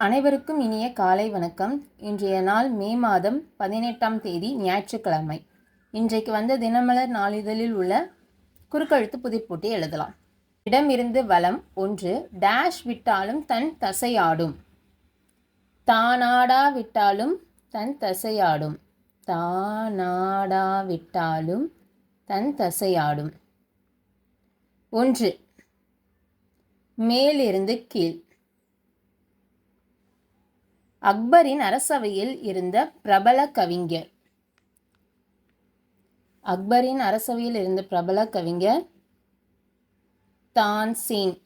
அனைவருக்கும் இனிய காலை வணக்கம். இன்றைய நாள் மே மாதம் பதினெட்டாம் தேதி ஞாயிற்றுக்கிழமை. இன்றைக்கு வந்த தினமலர் நாளிதழில் உள்ள குறுக்கழுத்து புதிப்போட்டி எழுதலாம். இடமிருந்து வலம் ஒன்று டேஷ் விட்டாலும் தன் தசையாடும். தானாடா விட்டாலும் தன் தசையாடும். தானாடா விட்டாலும் தன் தசையாடும். ஒன்று மேலிருந்து கீழ். அக்பரின் அரசவையில் இருந்த பிரபல கவிஞர். அக்பரின் அரசவையில் இருந்த பிரபல கவிஞர் தான்சீன்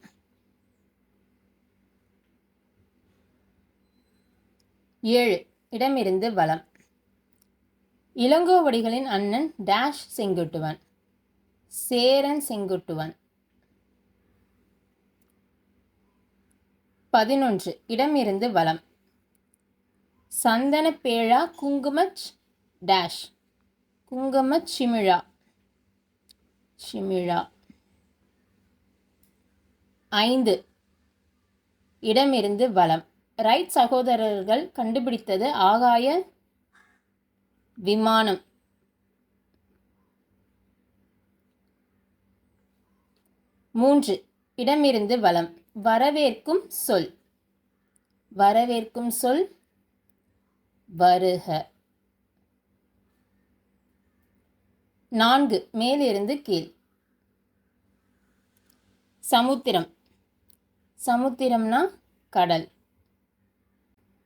ஏழு இடமிருந்து வலம். இளங்கோவடிகளின் அண்ணன் டேஷ் செங்குட்டுவன். சேரன் செங்குட்டுவன். பதினொன்று இடமிருந்து வளம் சந்தன பேழா குங்குமச் டேஷ். குங்கும சிமிழா. சிமிழா. ஐந்து. இடமிருந்து வலம் ரைட் சகோதரர்கள் கண்டுபிடித்தது ஆகாய விமானம். மூன்று. இடமிருந்து வலம் வரவேற்கும் சொல். வரவேற்கும் சொல். வருக. நான்கு மேலிருந்து கீழ். சமுத்திரம். சமுத்திரம்னா கடல்.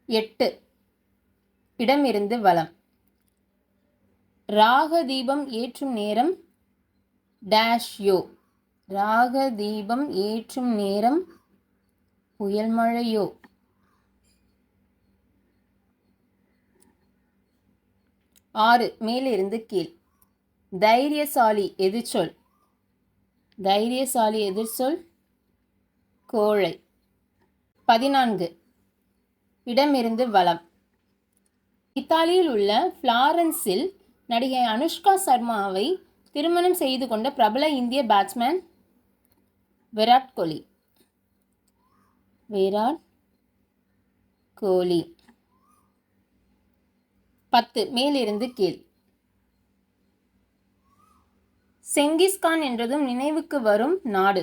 எட்டு இடமிருந்து வளம். ராக தீபம் ஏற்றும் நேரம் டேஷ் யோ. ராக தீபம் ஏற்றும் நேரம் புயல் மழையோ. ஆறு மேலிருந்து கீழ். தைரியசாலி எதிர்ச்சொல். தைரியசாலி எதிர்ச்சொல் கோழை. பதினான்கு இடமிருந்து வளம் இத்தாலியில் உள்ள ஃப்ளாரன்ஸில் நடிகை அனுஷ்கா சர்மாவை திருமணம் செய்து கொண்ட பிரபல இந்திய பேட்ஸ்மேன் விராட் கோலி. விராட் கோலி. பத்து. மேலிருந்து கீழ். செங்கிஸ்கான் என்றதும் நினைவுக்கு வரும் நாடு.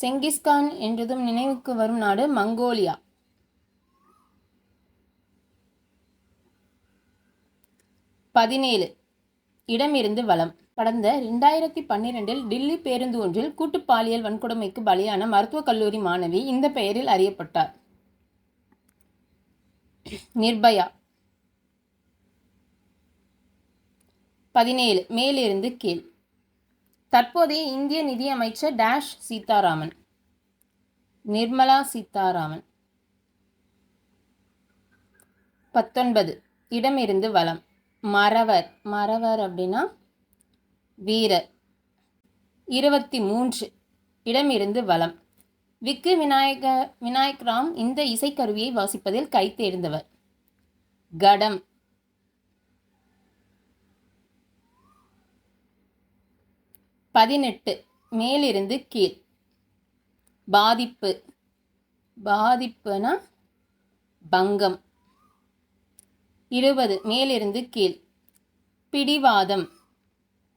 செங்கிஸ்கான் என்றதும் நினைவுக்கு வரும் நாடு மங்கோலியா. பதினேழு. இடமிருந்து வளம் கடந்த ரெண்டாயிரத்தி பன்னிரெண்டில் டில்லி பேருந்து ஒன்றில் கூட்டு பாலியல் வன்கொடுமைக்கு பலியான மருத்துவக் கல்லூரி மாணவி இந்த பெயரில் அறியப்பட்டார். நிர்பயா. பதினேழு மேலிருந்து கீழ். தற்போதைய இந்திய நிதியமைச்சர் டேஷ் சீதாராமன். நிர்மலா சீதாராமன். பத்தொன்பது இடமிருந்து வளம் மறவர் மறவர் அப்படின்னா வீரர். இருபத்தி மூன்று இடமிருந்து வளம் விக்கு விநாயக விநாயக் ராம் இந்த இசைக்கருவியை வாசிப்பதில் கை தேர்ந்தவர். கடம். பதினெட்டு. மேலிருந்து கீழ். பாதிப்பு. பாதிப்புனா பங்கம். இருபது. மேலிருந்து கீழ். பிடிவாதம்.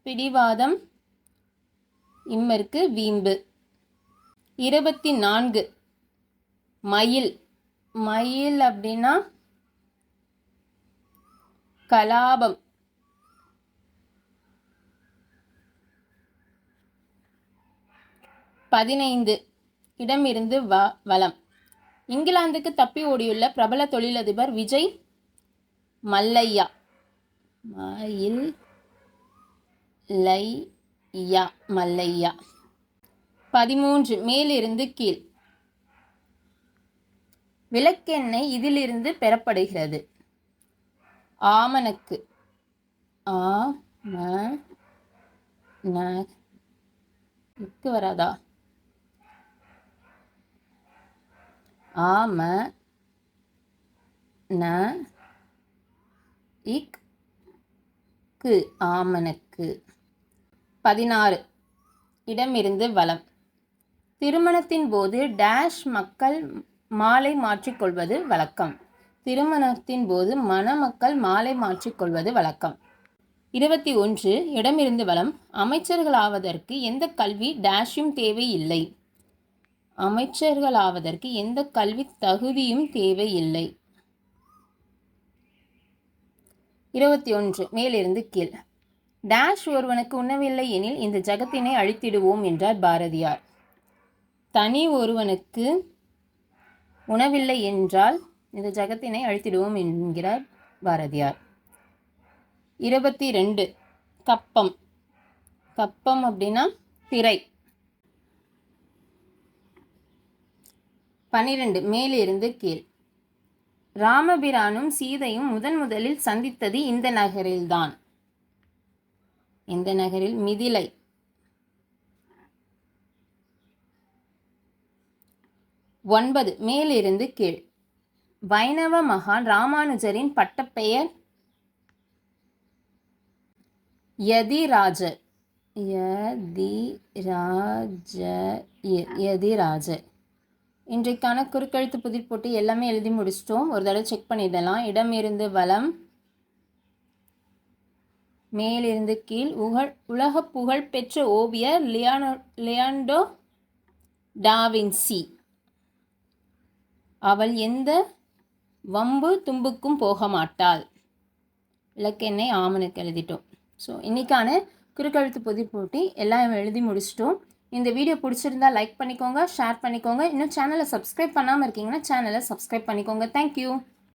பிடிவாதம். இம்மருக்கு வீம்பு. இருபத்தி நான்கு. மயில். மயில் அப்படின்னா கலாபம். பதினைந்து. இடமிருந்து வ வளம் இங்கிலாந்துக்கு தப்பி ஓடியுள்ள பிரபல தொழிலதிபர் விஜய் மல்லையா. மயில் லையா. மல்லையா. பதிமூன்று. மேலிருந்து கீழ். விளக்கெண்ணெய் இதிலிருந்து பெறப்படுகிறது. ஆமணக்கு. ஆ ம வராதா? ஆம ந இக் கு ஆமணக்கு. பதினாறு. இடமிருந்து வளம் திருமணத்தின் போது டேஷ் மக்கள் மாலை மாற்றிக்கொள்வது வழக்கம். திருமணத்தின் போது மணமக்கள் மாலை மாற்றிக்கொள்வது வழக்கம். இருபத்தி ஒன்று இடமிருந்து வளம் அமைச்சர்களாவதற்கு எந்த கல்வி டேஷும் தேவையில்லை. அமைச்சர்களாவதற்கு எந்த கல்வி தகுதியும் தேவையில்லை. இருபத்தி ஒன்று மேலிருந்து கீழ். டேஷ் ஒருவனுக்கு உண்ணவில்லை எனில் இந்த ஜகத்தினை அழித்திடுவோம் என்றார் பாரதியார். தனி ஒருவனுக்கு உணவில்லை என்றால் இந்த ஜகத்தினை அழித்திடுவோம் என்கிறார் பாரதியார். இருபத்தி ரெண்டு கப்பம். கப்பம் அப்படின்னா திரை. பன்னிரெண்டு மேலிருந்து கீழ். ராமபிரானும் சீதையும் முதன் முதலில் சந்தித்தது இந்த நகரில்தான். இந்த நகரில் மிதிலை. ஒன்பது. மேலிருந்து கீழ். வைணவ மகான் ராமானுஜரின் பட்டப்பெயர் யதிராஜர். யதிராஜ யதிராஜர். இன்றைக்கான குறுக்கெழுத்து புதிர் போட்டு எல்லாமே எழுதி முடிச்சிட்டோம். ஒரு தடவை செக் பண்ணிடலாம். இடமிருந்து வளம் மேலிருந்து கீழ் உகழ் உலக புகழ் பெற்ற ஓவியர் லியானோ லியாண்டோ டாவின்சி. அவள் எந்த வம்பு தும்புக்கும் போக மாட்டாள் இலக்கெண்ணை ஆமனுக்கு எழுதிட்டோம். ஸோ இன்றைக்கான குறுக்கெழுத்து பொதி போட்டி எல்லாம் எழுதி முடிச்சிட்டோம். இந்த வீடியோ பிடிச்சிருந்தா லைக் பண்ணிக்கோங்க ஷேர் பண்ணிக்கோங்க. இன்னும் சேனலை சப்ஸ்கிரைப் பண்ணாமல் இருக்கீங்கன்னா சேனலை சப்ஸ்கிரைப் பண்ணிக்கோங்க. தேங்க்யூ